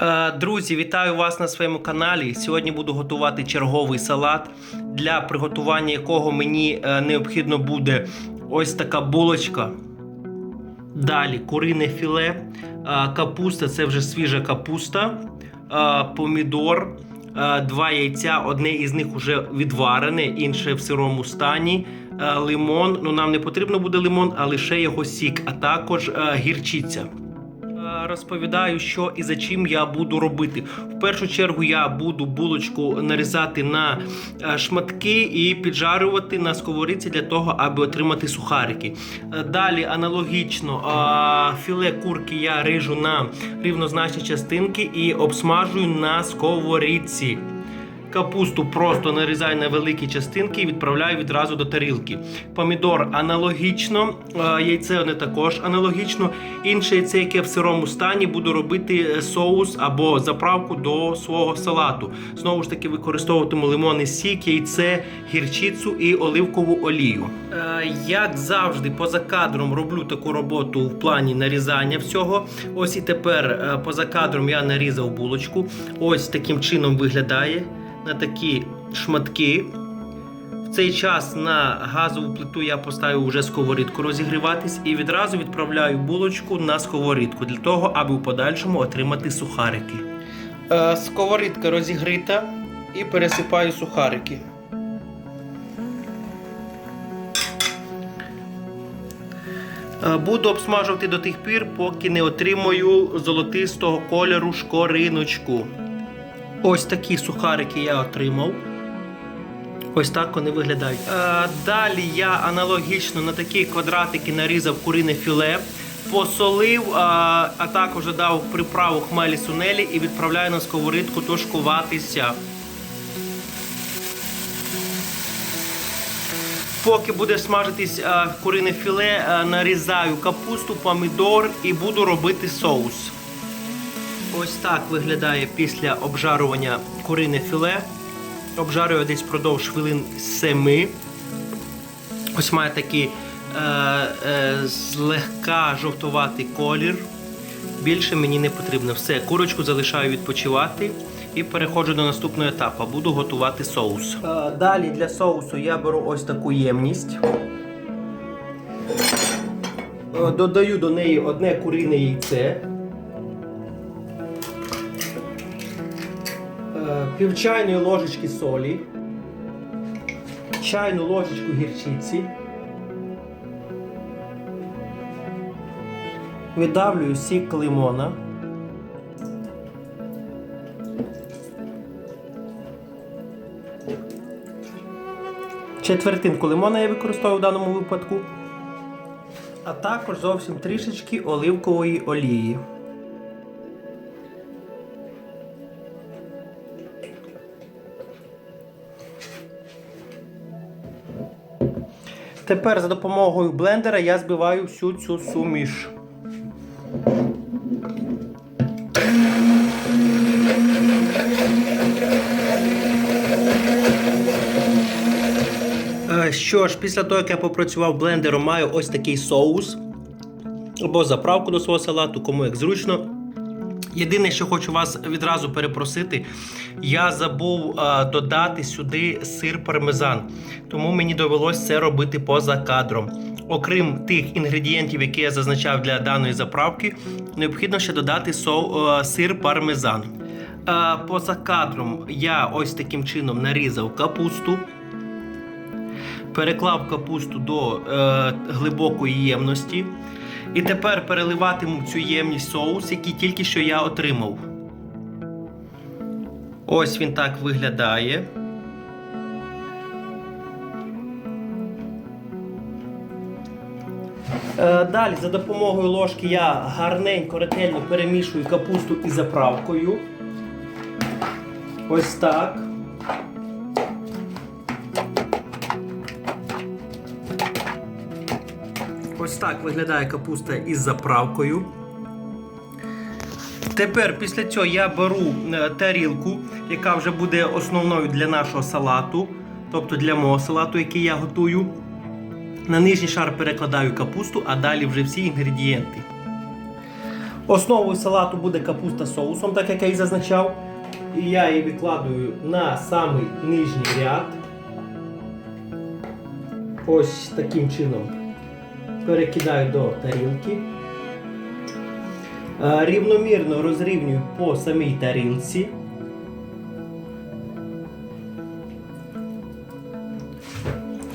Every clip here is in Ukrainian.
Е, Друзі, вітаю вас на своєму каналі. Сьогодні буду готувати черговий салат, для приготування якого мені е, необхідно буде ось така булочка. Далі курине філе, е, капуста це вже свіжа капуста, помідор, два яйця. Одне із них вже відварене, інше в сирому стані. Лимон. Ну нам не потрібно буде лимон, а лише його сік, а також гірчиця. Розповідаю, що і за чим я буду робити. В першу чергу я буду булочку нарізати на е, шматки і піджарювати на сковорідці для того, аби отримати сухарики. Е, Далі аналогічно е, філе курки я рижу на рівнозначні частинки і обсмажую на сковорідці. Капусту просто нарізаю на великі частинки і відправляю відразу до тарілки. Помідор аналогічно, е, яйце не також аналогічно. Інше яйце, яке в сирому стані, буду робити е, соус або заправку до свого салату. Знову ж таки, використовуватиму лимонний сік, яйце, гірчицю і оливкову олію. Е, Як завжди, поза кадром роблю таку роботу в плані нарізання всього. Ось і тепер поза кадром я нарізав булочку. Ось таким чином виглядає на такі шматки. В цей час на газову плиту я поставив вже сковорідку розігріватись і відразу відправляю булочку на сковорідку для того, аби в подальшому отримати сухарики. Е, сковорідка розігріта і пересипаю сухарики. Е, Буду обсмажувати до тих пір, поки не отримую золотистого кольору шкориночку. Ось такі сухарики я отримав. Ось так вони виглядають. Е, далі я аналогічно на такі квадратики нарізав курине філе, посолив, е, а також додав приправу хмелі сунелі і відправляю на сковорідку тушкуватися. Поки буде смажитись е, курине філе, нарізаю капусту, помідор і буду робити соус. Ось так виглядає після обжарування курине філе. Обжарюю десь впродовж хвилин 7. Ось має такий е, е, злегка жовтуватий колір. Більше мені не потрібно. Все, курочку залишаю відпочивати і переходжу до наступного етапу. Буду готувати соус. Е, далі для соусу я беру ось таку ємність. Е, Додаю до неї одне курине яйце. Пів чайної ложечки солі, чайну ложечку гірчиці. Видавлюю сік лимона. Четвертинку лимона я використовую в даному випадку, а також зовсім трішечки оливкової олії. Тепер за допомогою блендера я збиваю всю цю суміш. Е, Що ж, після того, як я попрацював блендером, маю ось такий соус або заправку до свого салату, кому як зручно. Єдине, що хочу вас відразу перепросити, я забув е, додати сюди сир пармезан, тому мені довелось це робити поза кадром. Окрім тих інгредієнтів, які я зазначав для даної заправки, необхідно ще додати е, сир пармезан. Е, поза кадром я ось таким чином нарізав капусту, переклав капусту до е, глибокої ємності. І тепер переливатиму цю ємність соус, який тільки що я отримав. Ось він так виглядає. Е, Далі за допомогою ложки я гарненько, ретельно перемішую капусту із заправкою. Ось так. Ось так виглядає капуста із заправкою. Тепер після цього я беру е, тарілку, яка вже буде основною для нашого салату, тобто для мого салату, який я готую. На нижній шар перекладаю капусту, а далі вже всі інгредієнти. Основою салату буде капуста з соусом, так як я і зазначав. І я її викладую на самий нижній ряд. Ось таким чином перекидаю до тарілки. Е, Рівномірно розрівнюю по самій тарілці.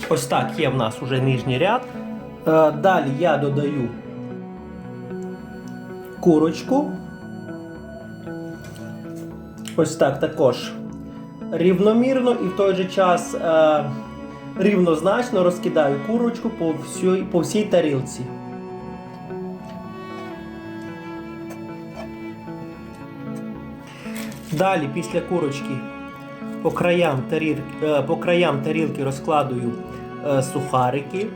Ось так є в нас уже нижній ряд. Е, Далі я додаю курочку. Ось так також рівномірно і в той же час е, рівнозначно розкидаю курочку по всій, по всій тарілці. Далі після курочки по краям, таріль, е, по краям тарілки розкладую е, сухарики.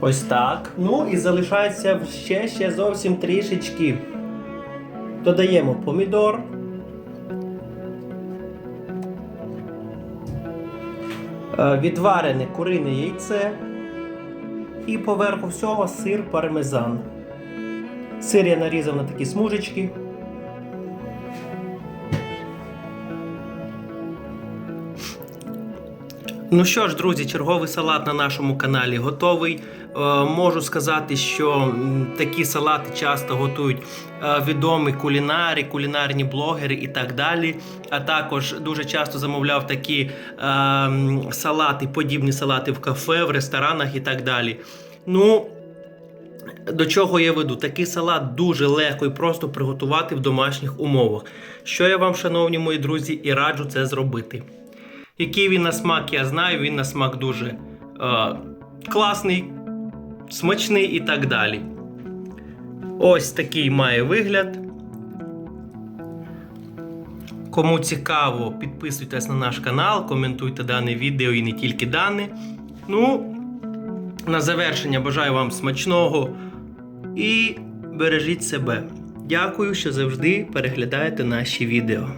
Ось так. Ну і залишається ще, ще зовсім трішечки. Додаємо помідор. Відварене курине яйце. І поверху всього сир пармезан. Сир я нарізав на такі смужечки. Ну що ж, друзі, черговий салат на нашому каналі готовий. Е, можу сказати, що такі салати часто готують е, відомі кулінари, кулінарні блогери і так далі. А також дуже часто замовляв такі е, салати, подібні салати в кафе, в ресторанах і так далі. Ну, до чого я веду? Такий салат дуже легко і просто приготувати в домашніх умовах. Що я вам, шановні мої друзі, і раджу це зробити. Який він на смак, я знаю, він на смак дуже е, класний, смачний і так далі. Ось такий має вигляд. Кому цікаво, підписуйтесь на наш канал, коментуйте дане відео і не тільки дане. Ну, на завершення бажаю вам смачного і бережіть себе. Дякую, що завжди переглядаєте наші відео.